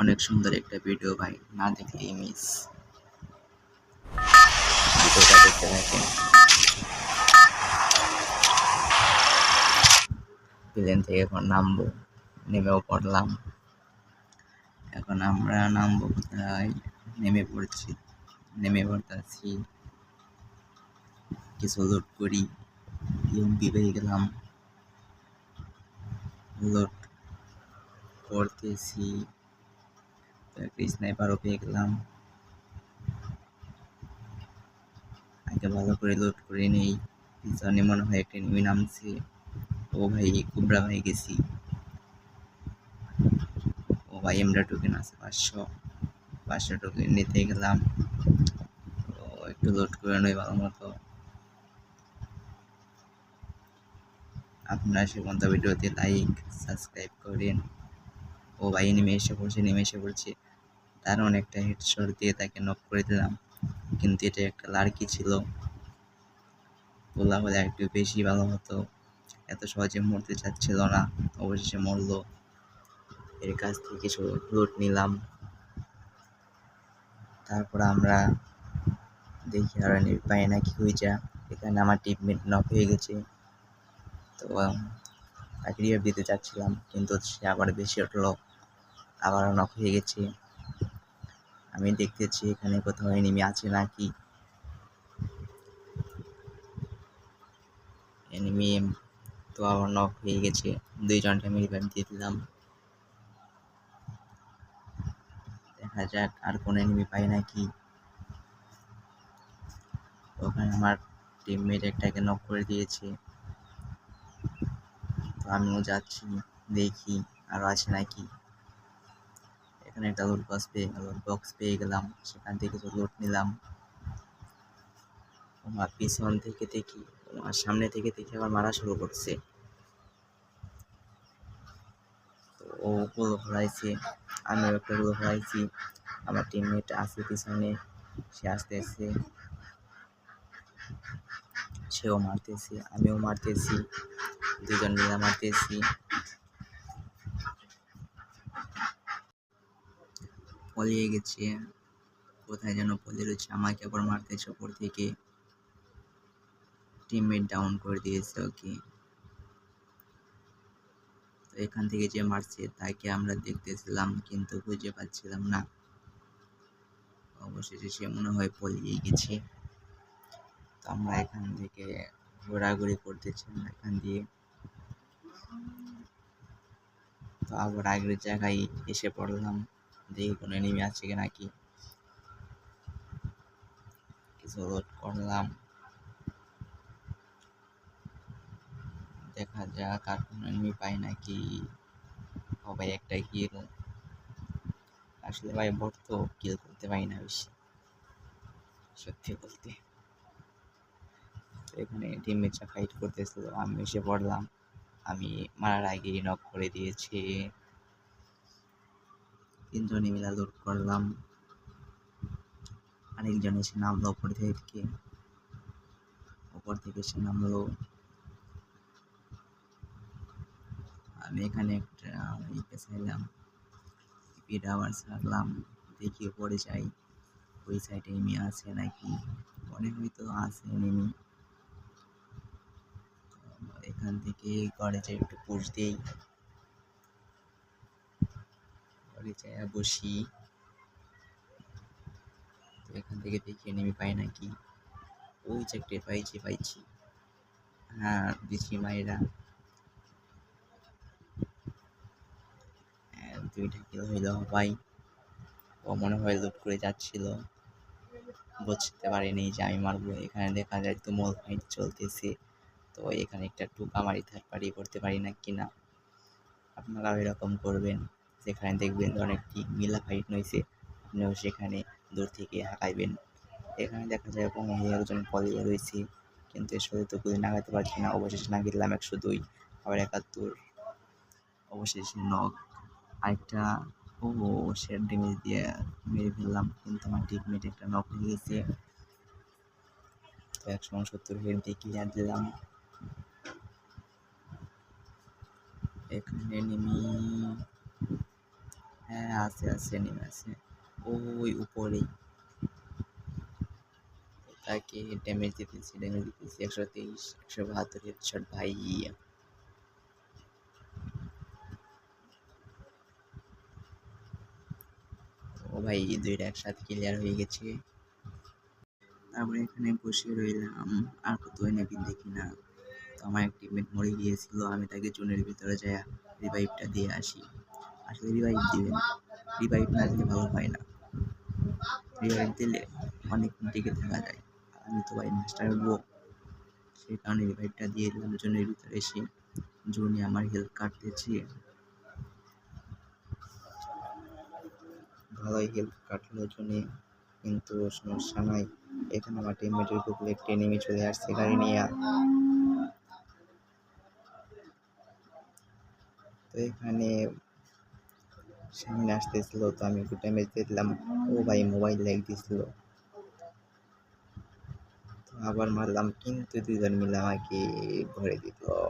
অনেক সুন্দর একটা ভিডিও ভাই। না দেখলে মিস ভিডিওটা দেখতে থাকেন। প্লেন থেকে এখন নামবো, নেমেও পড়লাম। এখন আমরা নামবো কোথায়? নেমে পড়ছি, নেমে পড়তেছি। কিছু লোড করি ইউম্পি পেয়ে গেলাম। লোড করতেছি। তো একটা স্নাইপারও পেয়ে গেলাম। আগে ভালো করে লোড করে নেই। পিছনে মনে হয় একটা নেমে নামছে। ও ভাই কুবরা ভাই গেছি। ও ভাই, আমরা টোকেন আছে পাঁচশো। পাঁচশো টোকেন নিতে গেলাম। তো একটু লোড করে নই ভালো মতো। আপনারা সে পর্যন্ত ভিডিওতে লাইক সাবস্ক্রাইব করেন। ও ভাই নেমে এসে পড়ছে নেমে এসে পড়ছে। তার অনেকটা হেডশট দিয়ে তাকে নক করে দিলাম। কিন্তু এটা একটা লাড়কি ছিল। বলা হলে একটু বেশি ভালো হতো। এত সহজে মরতে চাচ্ছিল না। অবশেষে মরলো। এর কাছ থেকে কিছু লুট নিলাম। তারপর আমরা দেখি আর পাই না কি হয়ে যা এখানে আমার টিপমেট নক হয়ে গেছে। তো তাকে দিতে চাচ্ছিলাম, কিন্তু সে আবার বেশি উঠল। আবারও নক হয়ে গেছে। আমি দেখতেছি এখানে কোথাও এনিমি আছে নাকি। এনিমি তো আবার নক হয়ে গেছে। দুই দুইজনটা আমি রিভাইভ দিয়ে দিলাম। দেখা যাক আর কোন এনিমি পাই নাকি। ওখানে আমার টিমমেট একটাকে নক করে দিয়েছে। তো আমিও যাচ্ছি, দেখি আরও আছে নাকি। এখানে একটা লোড বক্স পেয়ে লোড বক্স পেয়ে গেলাম, সেখান থেকে তো লোড নিলাম। আমার পিছন থেকে দেখি, আমার সামনে থেকে দেখি আবার মারা শুরু করছে। ও গুলো ফলাইছে আমিও একটা গুলো ফলাইছি আমার টিমমেট আছে পিছনে, সে আসতেছে। সেও মারতেছে, আমিও মারতেছি, দুজন মিলে মারতেছি। পলিয়ে গেছে। কোথায় যেন পলিয়ে রয়েছে, আমাকে আবার মারতেছে ওপর থেকে টিমমেট ডাউন করে দিয়েছে ওকে তো এখান থেকে যে মারছে, তাকে আমরা দেখতেছিলাম কিন্তু খুঁজে পাচ্ছিলাম না। অবশেষে সে মনে হয় পলিয়ে গেছে। তো আমরা এখান থেকে ঘোরাঘুরি করতেছিলাম এখান দিয়ে। তো আবার আগের জায়গায় এসে পড়লাম। দেখি কোনো এনিমি আছে কি? নাকি কিছু লোড করলাম। দেখা যাক আর কোনো এনিমি পাই নাকি। ভাই, একটা কিল আসলে ভাই ভোট তো কিল করতে পারি না বেশি। সত্যি বলতে। এখানে টিমমেটরা ফাইট করতেছিল, আমি এসে পড়লাম। আমি মারার আগেই নক করে দিয়েছি। তিনজনে মিলা লোড করলাম। আরেকজন এসে নামলো ওপর থেকে। ওপর থেকে এসে নামলো। আমি এখানে একটা ইপে ছাড়লাম। দেখি উপরে যাই। ওই সাইডে এনিমি আছে নাকি? মনে হয়তো আছে এনিমি এখান থেকে ঘরে যাই একটু পুষ দিই। ঘরে যাই বসি। এখান থেকে দেখি এনিমি পাই নাকি। ওই একটা পাইছি পাইছি। হ্যাঁ দিছি মায়েরা। দুইটা কিলো হইল ভাই। ও মনে হয় লুট করে যাচ্ছিল। বুঝতে পারিনি যে আমি মারবো। এখানে দেখা যায় তুমুল ফাইট চলতেছে। তো এখানে একটা টুকা মারি থার্ড পার্টি করতে পারি না কি না আপনারাও এরকম করবেন। যেখানে দেখবেন অনেকটি মিলা ফাইট নইছে, আপনিও সেখানে দূর থেকে হাঁকাইবেন। এখানে দেখা যায় এবং একজন পলিয়ে রয়েছে, কিন্তু এর সাথে তো গুলি নাগাতে পারছি না। অবশেষে না গেলাম একশো দুই, আবার একাত্তর। অবশেষে নক আরেকটা ও শেয়ার ড্যামেজ দিয়ে মেরে ফেললাম, কিন্তু আমার টিপমেট একটা নক হয়ে গেছে। তো একশো উনসত্তর হেড দিয়ে ক্লিয়ার দিলাম। এখানে নেমে হ্যাঁ আছে আছে, নেমে আছে। ওই উপরেই। তাকে ড্যামেজ দিতেছি ড্যামেজ দিতেছি। একশো তেইশ, একশো বাহাত্তর হেডশট ভাই ও ভাই দুইটা একসাথে ক্লিয়ার হয়ে গেছে। তারপরে এখানে বসে রইলাম। আর কত নাকি দেখি না। তো আমার এক টিমমেট মরে গিয়েছিল, আমি তাকে চুনের ভিতরে যাই রিভাইভটা দিয়ে আসি। আসলে রিভাইভ দিবেন। রিভাইভ না দিলে ভালো হয় না। রিভাইভ দিলে অনেক টিকে থাকা যায়। আমি তো ভাই মাস্টার উঠবো সেই কারণে রিভাইভটা দিয়ে দিলাম জুনের ভিতরে এসে জুনে আমার হেল্প কাটতেছি ভালোই হেল্প কাটলো জুনে। কিন্তু সমস্যা নাই। এখানে আমার টিমমেটের উপরে একটি নেমে চলে আসছে, গাড়ি নিয়ে। তো এখানে সামনে আসতেছিল, তো আমি একটু ড্যামেজ দিয়ে দিলাম। ও ভাই মোবাইল লাইক দিছিল। তো আবার মারলাম, কিন্তু দুজন মিলে আমাকে ভরে দিল।